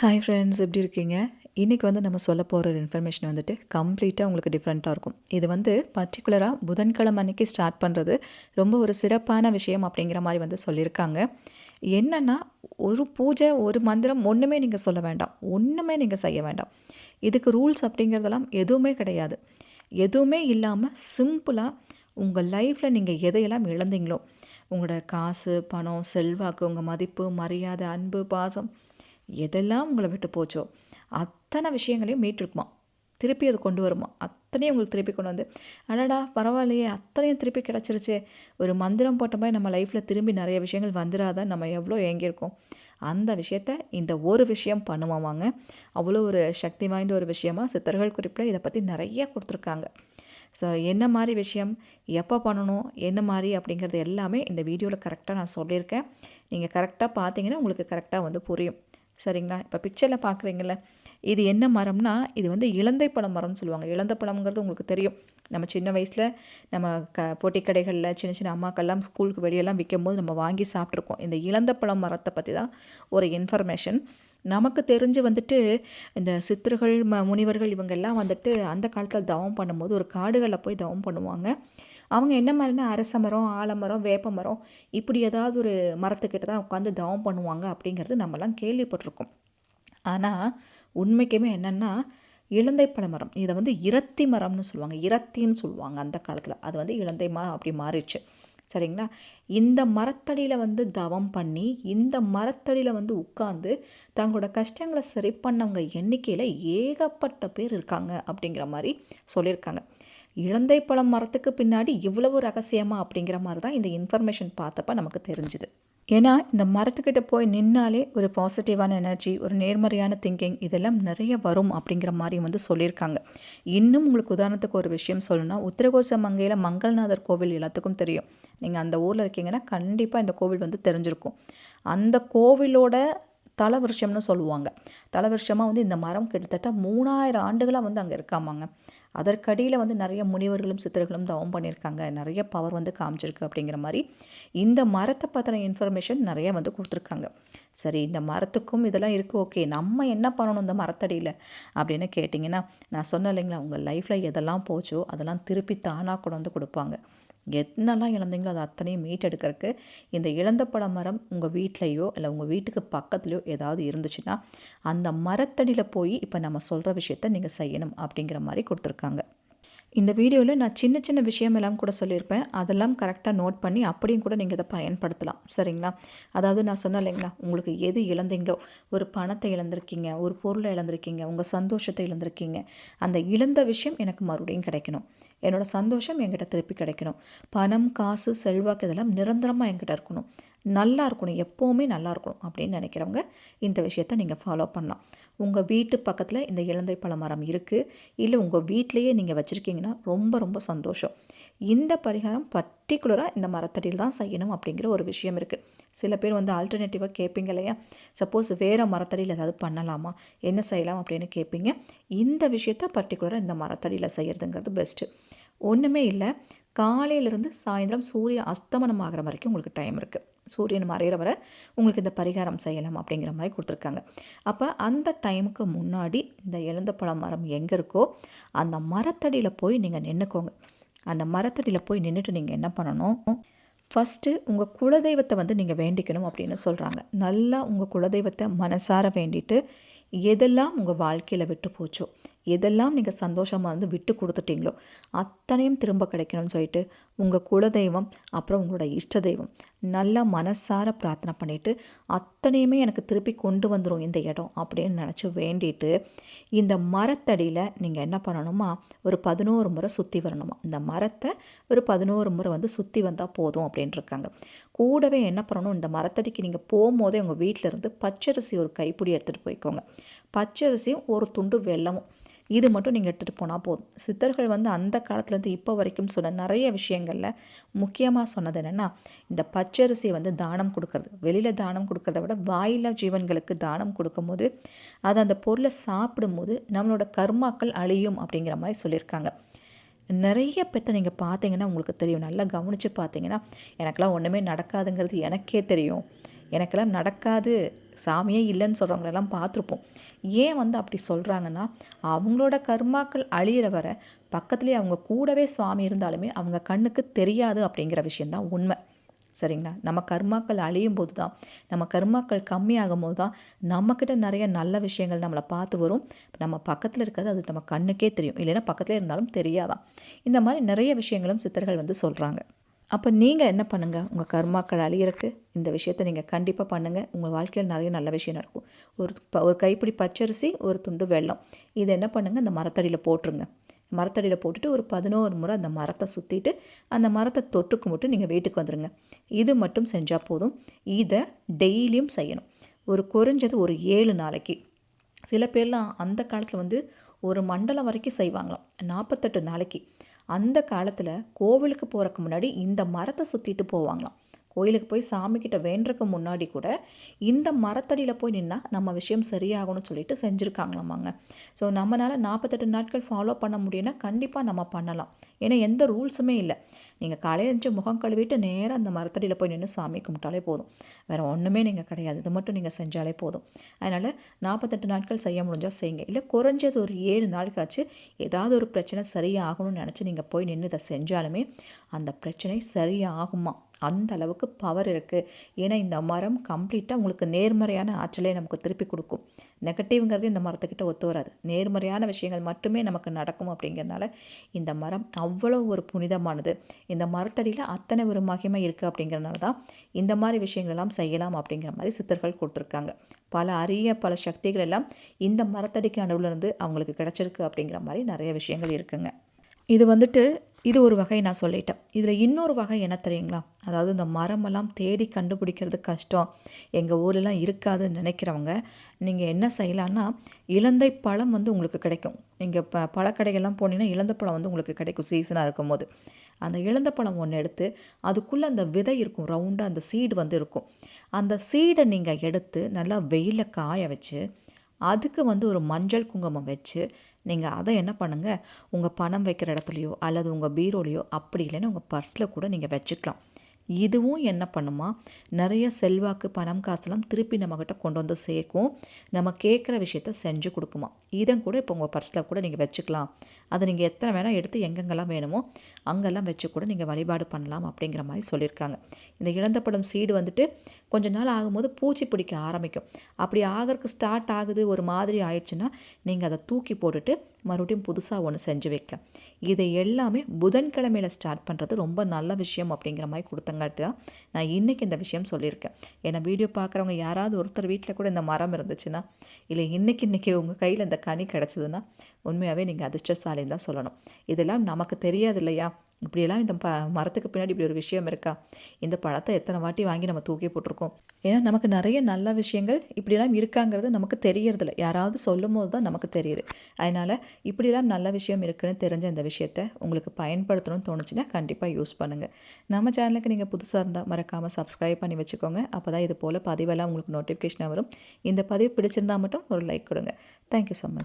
Hi friends எப்படி இருக்கீங்க? இன்றைக்கி வந்து நம்ம சொல்ல போகிற ஒரு இன்ஃபர்மேஷன் வந்துட்டு கம்ப்ளீட்டாக உங்களுக்கு டிஃப்ரெண்ட்டாக இருக்கும். இது வந்து பர்டிகுலராக புதன்கிழமை அன்னைக்கு ஸ்டார்ட் பண்ணுறது ரொம்ப ஒரு சிறப்பான விஷயம் அப்படிங்கிற மாதிரி வந்து சொல்லியிருக்காங்க. என்னென்னா ஒரு பூஜை ஒரு மந்திரம் ஒன்றுமே நீங்கள் சொல்ல வேண்டாம். ஒன்றுமே நீங்கள் செய்ய வேண்டாம். இதுக்கு ரூல்ஸ் அப்படிங்கிறதெல்லாம் எதுவுமே கிடையாது. எதுவுமே இல்லாமல் சிம்பிளாக உங்கள் லைஃப்பில் நீங்கள் எதையெல்லாம் இழந்தீங்களோ உங்களோட காசு பணம் செல்வாக்கு உங்கள் மதிப்பு மரியாதை அன்பு பாசம் எதெல்லாம் உங்களை விட்டு போச்சோ அத்தனை விஷயங்களையும் மீட்டிருக்குமா? திருப்பி அது கொண்டு வருமா? அத்தனையும் உங்களுக்கு திருப்பி கொண்டு வந்து அடடா பரவாயில்லையே அத்தனையும் திருப்பி கிடச்சிருச்சே. ஒரு மந்திரம் போட்ட மாதிரி நம்ம லைஃப்பில் திரும்பி நிறைய விஷயங்கள் வந்துடாதான் நம்ம எவ்வளோ ஏங்கியிருக்கோம்? அந்த விஷயத்த இந்த ஒரு விஷயம் பண்ணுவாங்க அவ்வளோ ஒரு சக்தி வாய்ந்த ஒரு விஷயமா சித்தர்கள் குறிப்பில் இதை பற்றி நிறைய கொடுத்துருக்காங்க. ஸோ என்ன மாதிரி விஷயம் எப்போ பண்ணணும் என்ன மாதிரி அப்படிங்கிறது எல்லாமே இந்த வீடியோவில் கரெக்டாக நான் சொல்லியிருக்கேன். நீங்கள் கரெக்டாக பார்த்தீங்கன்னா உங்களுக்கு கரெக்டாக வந்து புரியும். சரிங்களா? இப்போ பிக்சரில் பார்க்குறீங்கள இது என்ன மரம்னா இது வந்து இலந்தை பழம் மரம்னு சொல்லுவாங்க. இழந்த பழம்ங்கிறது உங்களுக்கு தெரியும். நம்ம சின்ன வயசில் நம்ம க போட்டி கடைகளில் சின்ன சின்ன அம்மாக்கள்லாம் ஸ்கூலுக்கு வெளியெல்லாம் விற்கும் போது நம்ம வாங்கி சாப்பிட்ருக்கோம் இந்த இலந்த பழம் மரத்தை பற்றி தான் ஒரு இன்ஃபர்மேஷன் நமக்கு தெரிஞ்சு வந்துட்டு இந்த சித்தர்கள் ம முனிவர்கள் இவங்கெல்லாம் வந்துட்டு அந்த காலத்தில் தவம் பண்ணும்போது ஒரு காடுகளில் போய் தவம் பண்ணுவாங்க. அவங்க என்ன மாதிரினா அரச மரம் ஆலமரம் வேப்ப மரம் இப்படி ஏதாவது ஒரு மரத்துக்கிட்ட தான் உட்காந்து தவம் பண்ணுவாங்க அப்படிங்கிறது நம்மலாம் கேள்விப்பட்டிருக்கோம். ஆனால் உண்மைக்குமே என்னென்னா இலந்தை பழமரம் இதை வந்து இரத்தி மரம்னு சொல்லுவாங்க. இரத்தின்னு சொல்லுவாங்க அந்த காலத்தில். அது வந்து இலந்தை மா அப்படி மாறிடுச்சு. சரிங்களா? இந்த மரத்தடியில் வந்து தவம் பண்ணி இந்த மரத்தடியில் வந்து உட்காந்து தங்களோட கஷ்டங்களை சரி பண்ணவங்க எண்ணிக்கையில் ஏகப்பட்ட பேர் இருக்காங்க அப்படிங்கிற மாதிரி சொல்லியிருக்காங்க. இழந்தை பழம் மரத்துக்கு பின்னாடி இவ்வளவு ரகசியமாக அப்படிங்கிற மாதிரி தான் இந்த இன்ஃபர்மேஷன் பார்த்தப்ப நமக்கு தெரிஞ்சுது. ஏன்னா இந்த மரத்துக்கிட்ட போய் நின்னாலே ஒரு பாசிட்டிவான எனர்ஜி ஒரு நேர்மறையான திங்கிங் இதெல்லாம் நிறைய வரும் அப்படிங்கிற மாதிரி வந்து சொல்லியிருக்காங்க. இன்னும் உங்களுக்கு உதாரணத்துக்கு ஒரு விஷயம் சொல்லணும்னா உத்திரகோச மங்கையில் மங்கள்நாதர் கோவில் எல்லாத்துக்கும் தெரியும். நீங்கள் அந்த ஊரில் இருக்கீங்கன்னா கண்டிப்பாக இந்த கோவில் வந்து தெரிஞ்சிருக்கும். அந்த கோவிலோட தலவிருஷம்னு சொல்லுவாங்க. தலவிருஷமாக வந்து இந்த மரம் கிட்டத்தட்ட மூணாயிரம் ஆண்டுகளாக வந்து அங்கே இருக்காமாங்க. அதற்கடியில் வந்து நிறைய முனிவர்களும் சித்தர்களும் தவம் பண்ணியிருக்காங்க. நிறைய பவர் வந்து காமிச்சிருக்கு அப்படிங்கிற மாதிரி இந்த மரத்தை பற்றின இன்ஃபர்மேஷன் நிறைய வந்து கொடுத்துருக்காங்க. சரி இந்த மரத்துக்கும் இதெல்லாம் இருக்குது ஓகே நம்ம என்ன பண்ணணும் இந்த மரத்தடியில் அப்படின்னு கேட்டிங்கன்னா நான் சொன்னேன் இல்லைங்களா உங்கள் லைஃப்பில் எதெல்லாம் போச்சோ அதெல்லாம் திருப்பி தானாக கொண்டு வந்து கொடுப்பாங்க. என்னெல்லாம் இழந்தீங்களோ அதை அத்தனையும் மீட்டெடுக்கிறதுக்கு இந்த இழந்த பழ மரம் உங்கள் வீட்லேயோ இல்லை உங்கள் வீட்டுக்கு பக்கத்துலையோ ஏதாவது இருந்துச்சுன்னா அந்த மரத்தடியில் போய் இப்போ நம்ம சொல்கிற விஷயத்த நீங்கள் செய்யணும் அப்படிங்கிற மாதிரி கொடுத்துருக்காங்க. இந்த வீடியோவில் நான் சின்ன சின்ன விஷயம் எல்லாம் கூட சொல்லியிருப்பேன். அதெல்லாம் கரெக்டாக நோட் பண்ணி அப்படியும் கூட நீங்கள் இதை பயன்படுத்தலாம். சரிங்களா? அதாவது நான் சொன்னேன் இல்லைங்களா? உங்களுக்கு எது இழந்தீங்களோ ஒரு பணத்தை இழந்திருக்கீங்க ஒரு பொருளை இழந்திருக்கீங்க உங்கள் சந்தோஷத்தை இழந்திருக்கீங்க அந்த இழந்த விஷயம் எனக்கு மறுபடியும் கிடைக்கணும். என்னோடய சந்தோஷம் என்கிட்ட திருப்பி கிடைக்கணும். பணம் காசு செல்வாக்கு இதெல்லாம் நிரந்தரமாக என்கிட்ட இருக்கணும். நல்லா இருக்கணும். எப்போவுமே நல்லா இருக்கணும் அப்படின்னு நினைக்கிறவங்க இந்த விஷயத்த நீங்கள் ஃபாலோ பண்ணலாம். உங்கள் வீட்டு பக்கத்தில் இந்த இலந்தை பழ மரம் இருக்குது இல்லை உங்கள் வீட்டிலையே நீங்கள் வச்சுருக்கீங்கன்னா ரொம்ப ரொம்ப சந்தோஷம். இந்த பரிகாரம் பர்டிகுலராக இந்த மரத்தடியில் தான் செய்யணும் அப்படிங்கிற ஒரு விஷயம் இருக்குது சில பேர் வந்து ஆல்டர்னேட்டிவாக கேட்பீங்க இல்லையா? சப்போஸ் வேறு மரத்தடியில் ஏதாவது பண்ணலாமா? என்ன செய்யலாம் அப்படின்னு கேட்பீங்க இந்த விஷயத்த பர்டிகுலராக இந்த மரத்தடியில் செய்கிறதுங்கிறது பெஸ்ட்டு ஒன்றுமே இல்லை. காலையிலேருந்து சாயந்தரம் சூரியன் அஸ்தமனம் ஆகிற வரைக்கும் உங்களுக்கு டைம் இருக்குது சூரியன் மறையிற வரை உங்களுக்கு இந்த பரிகாரம் செய்யலாம் அப்படிங்கிற மாதிரி கொடுத்துருக்காங்க. அப்போ அந்த டைமுக்கு முன்னாடி இந்த எழுந்த பழம் மரம் எங்கே இருக்கோ அந்த மரத்தடியில் போய் நீங்கள் நின்றுக்கோங்க அந்த மரத்தடியில் போய் நின்றுட்டு நீங்கள் என்ன பண்ணணும்? ஃபஸ்ட்டு உங்கள் குலதெய்வத்தை வந்து நீங்கள் வேண்டிக்கணும் அப்படின்னு சொல்கிறாங்க நல்லா உங்கள் குலதெய்வத்தை மனசார வேண்டிட்டு எதெல்லாம் உங்கள் வாழ்க்கையில் விட்டு போச்சோ எதெல்லாம் நீங்கள் சந்தோஷமாக இருந்து விட்டு கொடுத்துட்டீங்களோ அத்தனையும் திரும்ப கிடைக்கணும்னு சொல்லிட்டு உங்கள் குலதெய்வம் அப்புறம் உங்களோட இஷ்ட தெய்வம் நல்லா மனசார பிரார்த்தனை பண்ணிவிட்டு அத்தனையுமே எனக்கு திருப்பி கொண்டு வந்துடும் இந்த இடம் அப்படின்னு நினச்சி வேண்டிட்டு இந்த மரத்தடியில் நீங்கள் என்ன பண்ணணுமா? ஒரு பதினோரு முறை சுற்றி வரணுமா? இந்த மரத்தை ஒரு பதினோரு முறை வந்து சுற்றி வந்தால் போதும் அப்படின்ட்டுருக்காங்க கூடவே என்ன பண்ணணும்? இந்த மரத்தடிக்கு நீங்கள் போகும்போதே உங்கள் வீட்டில் இருந்து பச்சரிசி ஒரு கைப்பிடி எடுத்துகிட்டு போய்க்கோங்க. பச்சரிசியும் ஒரு துண்டு வெள்ளமும் இது மட்டும் நீங்கள் எடுத்துகிட்டு போனால் போதும். சித்தர்கள் வந்து அந்த காலத்துலேருந்து இப்போ வரைக்கும் சொன்ன நிறைய விஷயங்களில் முக்கியமாக சொன்னது என்னென்னா இந்த பச்சரிசியை வந்து தானம் கொடுக்கறது. வெளியில் தானம் கொடுக்கறத விட வாயில்லா ஜீவன்களுக்கு தானம் கொடுக்கும்போது அது அந்த பொருளை சாப்பிடும்போது நம்மளோட கர்மாக்கள் அழியும் அப்படிங்கிற மாதிரி சொல்லியிருக்காங்க. நிறைய பெற்ற நீங்கள் பார்த்தீங்கன்னா உங்களுக்கு தெரியும். நல்லா கவனித்து பார்த்தீங்கன்னா எனக்கெல்லாம் ஒன்றுமே நடக்காதுங்கிறது எனக்கே தெரியும். எனக்கெல்லாம் நடக்காது சாமியே இல்லைன்னு சொல்கிறவங்களெல்லாம் பார்த்துருப்போம். ஏன் வந்து அப்படி சொல்கிறாங்கன்னா அவங்களோட கர்மாக்கள் அழியிற வர பக்கத்துலேயே அவங்க கூடவே சுவாமி இருந்தாலுமே அவங்க கண்ணுக்கு தெரியாது அப்படிங்கிற விஷயந்தான் உண்மை. சரிங்களா? நம்ம கர்மாக்கள் அழியும் போது தான் நம்ம கர்மாக்கள் கம்மியாகும் போது தான் நம்மக்கிட்ட நிறைய நல்ல விஷயங்கள் நம்மளை பார்த்து வரும். நம்ம பக்கத்தில் இருக்கிறது அது நம்ம கண்ணுக்கே தெரியும். இல்லைன்னா பக்கத்தில் இருந்தாலும் தெரியாதான். இந்த மாதிரி நிறைய விஷயங்களும் சித்தர்கள் வந்து சொல்கிறாங்க அப்போ நீங்கள் என்ன பண்ணுங்கள் உங்கள் கர்மாக்கள் அழியிறக்கு இந்த விஷயத்தை நீங்கள் கண்டிப்பாக பண்ணுங்கள் உங்கள் வாழ்க்கையில் நிறைய நல்ல விஷயம் நடக்கும். ஒரு ப ஒரு கைப்பிடி பச்சரிசி ஒரு துண்டு வெல்லம். இதை என்ன பண்ணுங்கள் இந்த மரத்தடியில் போட்டுருங்க. மரத்தடியில் போட்டுட்டு ஒரு பதினோரு முறை அந்த மரத்தை சுற்றிட்டு அந்த மரத்தை தொட்டு கும்பிட்டு நீங்கள் வீட்டுக்கு வந்துடுங்க இது மட்டும் செஞ்சால் போதும். இதை டெய்லியும் செய்யணும். ஒரு குறைஞ்சது ஒரு ஏழு நாளைக்கு. சில பேர்லாம் அந்த காலத்தில் வந்து ஒரு மண்டலம் வரைக்கும் செய்வாங்களாம். நாற்பத்தெட்டு நாளைக்கு. அந்த காலத்தில் கோவிலுக்கு போகிறக்கு முன்னாடி இந்த மரத்தை சுற்றிட்டு போவாங்களாம். கோயிலுக்கு போய் சாமிக்கிட்ட வேண்டுறதுக்கு முன்னாடி கூட இந்த மரத்தடியில் போய் நின்னால் நம்ம விஷயம் சரியாகணும்னு சொல்லிட்டு செஞ்சுருக்காங்களாமாங்க. ஸோ நம்மளால் நாற்பத்தெட்டு நாட்கள் ஃபாலோ பண்ண முடியும்னா கண்டிப்பாக நம்ம பண்ணலாம். ஏன்னா எந்த ரூல்ஸுமே இல்லை. நீங்கள் காலையில் எழுந்து முகம் கழுவிட்டு நேராக அந்த மரத்தடியில் போய் நின்று சாமி கும்பிட்டாலே போதும். வேறு ஒன்றுமே நீங்கள் கிடையாது. இது மட்டும் நீங்கள் செஞ்சாலே போதும். அதனால் நாற்பத்தெட்டு நாட்கள் செய்ய முடிஞ்சால் செய்யுங்க. இல்லை குறைஞ்சது ஒரு ஏழு நாளுக்காச்சு ஏதாவது ஒரு பிரச்சனை சரியாகணும்னு நினச்சி நீங்கள் போய் நின்று இதை செஞ்சாலுமே அந்த பிரச்சனை சரியாகுமா? அந்த அளவுக்கு பவர் இருக்குது ஏன்னா இந்த மரம் கம்ப்ளீட்டாக உங்களுக்கு நேர்மறையான ஆற்றலை நமக்கு திருப்பி கொடுக்கும். நெகட்டிவ்ங்கிறது இந்த மரத்துக்கிட்ட ஒத்து வராது. நேர்மறையான விஷயங்கள் மட்டுமே நமக்கு நடக்கும் அப்படிங்கிறதுனால இந்த மரம் அவ்வளோ ஒரு புனிதமானது. இந்த மரத்தடியில் அத்தனை ஒரு மகிமை இருக்குது அப்படிங்கிறனால தான் இந்த மாதிரி விஷயங்களெல்லாம் செய்யலாம் அப்படிங்கிற மாதிரி சித்தர்கள் கொடுத்துருக்காங்க. பல அரிய பல சக்திகள் எல்லாம் இந்த மரத்தடிக்கு நடுவில் இருந்து அவங்களுக்கு கிடச்சிருக்கு அப்படிங்கிற மாதிரி நிறைய விஷயங்கள் இருக்குங்க. இது வந்துட்டு இது ஒரு வகை நான் சொல்லிட்டேன். இதில் இன்னொரு வகை என்ன தெரியுங்களா? அதாவது இந்த மரமெல்லாம் தேடி கண்டுபிடிக்கிறது கஷ்டம். எங்கள் ஊர்லலாம் இருக்காதுன்னு நினைக்கிறவங்க நீங்கள் என்ன செய்யலான்னா இலந்தை பழம் வந்து உங்களுக்கு கிடைக்கும். நீங்கள் ப பழக்கடைகள்லாம் போனீங்கன்னா இலந்த பழம் வந்து உங்களுக்கு கிடைக்கும் சீசனாக இருக்கும் போது அந்த இழந்த பழம் ஒன்று எடுத்து அதுக்குள்ளே அந்த விதை இருக்கும் ரவுண்டாக அந்த சீடு வந்து இருக்கும். அந்த சீடை நீங்கள் எடுத்து நல்லா வெயிலில் காய வச்சு அதுக்கு வந்து ஒரு மஞ்சள் குங்குமம் வச்சு நீங்கள் அதை என்ன பண்ணுங்கள் உங்கள் பணம் வைக்கிற இடத்துலையோ அல்லது உங்கள் பீரோலையோ அப்படி இல்லைன்னா உங்கள் பர்ஸில் கூட நீங்கள் வச்சுக்கலாம். இதுவும் என்ன பண்ணுமா? நிறைய செல்வாக்கு பணம் காசுலாம் திருப்பி நம்மக்கிட்ட கொண்டு வந்து சேர்க்கும். நம்ம கேட்குற விஷயத்த செஞ்சு கொடுக்குமா? இதன் கூட இப்போ உங்கள் பர்ஸில் கூட நீங்கள் வச்சுக்கலாம். அதை நீங்கள் எத்தனை வேணால் எடுத்து எங்கெங்கெல்லாம் வேணுமோ அங்கெல்லாம் வச்சு கூட நீங்கள் வழிபாடு பண்ணலாம் அப்படிங்கிற மாதிரி சொல்லியிருக்காங்க. இந்த இழந்தப்படம் சீடு வந்துட்டு கொஞ்ச நாள் ஆகும்போது பூச்சி பிடிக்க ஆரம்பிக்கும். அப்படி ஆகிறதுக்கு ஸ்டார்ட் ஆகுது ஒரு மாதிரி ஆயிடுச்சுன்னா நீங்கள் அதை தூக்கி போட்டுட்டு மறுபடியும் புதுசாக ஒன்று செஞ்சு வைக்கலாம். இதை எல்லாமே புதன்கிழமையில் ஸ்டார்ட் பண்ணுறது ரொம்ப நல்ல விஷயம் அப்படிங்கிற மாதிரி கொடுத்தாங்க கொடுத்தங்காட்டி தான் நான் இன்றைக்கி இந்த விஷயம் சொல்லியிருக்கேன். ஏன்னா வீடியோ பார்க்குறவங்க யாராவது ஒருத்தர் வீட்டில் கூட இந்த மரம் இருந்துச்சுன்னா இல்லை இன்றைக்கி இன்றைக்கி உங்கள் கையில் இந்த கனி கிடச்சிதுன்னா உண்மையாகவே நீங்கள் அதிர்ஷ்டசாலின்னு தான் சொல்லணும். இதெல்லாம் நமக்கு தெரியாது இல்லையா? இப்படியெல்லாம் இந்த ப மரத்துக்கு பின்னாடி இப்படி ஒரு விஷயம் இருக்கா? இந்த பழத்தை எத்தனை வாட்டி வாங்கி நம்ம தூக்கி போட்டிருக்கோம்? ஏன்னா நமக்கு நிறைய நல்ல விஷயங்கள் இப்படியெல்லாம் இருக்காங்கிறது நமக்கு தெரியறதில்ல. யாராவது சொல்லும் போது தான் நமக்கு தெரியுது. அதனால் இப்படியெல்லாம் நல்ல விஷயம் இருக்குதுன்னு தெரிஞ்ச இந்த விஷயத்த உங்களுக்கு பயன்படுத்தணும்னு தோணுச்சுன்னா கண்டிப்பாக யூஸ் பண்ணுங்கள் நம்ம சேனலுக்கு நீங்கள் புதுசாக இருந்தால் மறக்காமல் சப்ஸ்கிரைப் பண்ணி வச்சுக்கோங்க. அப்போ தான் இது போல் பதிவெல்லாம் உங்களுக்கு நோட்டிஃபிகேஷனாக வரும். இந்த பதிவு பிடிச்சிருந்தால் மட்டும் ஒரு லைக் கொடுங்க. Thank you so much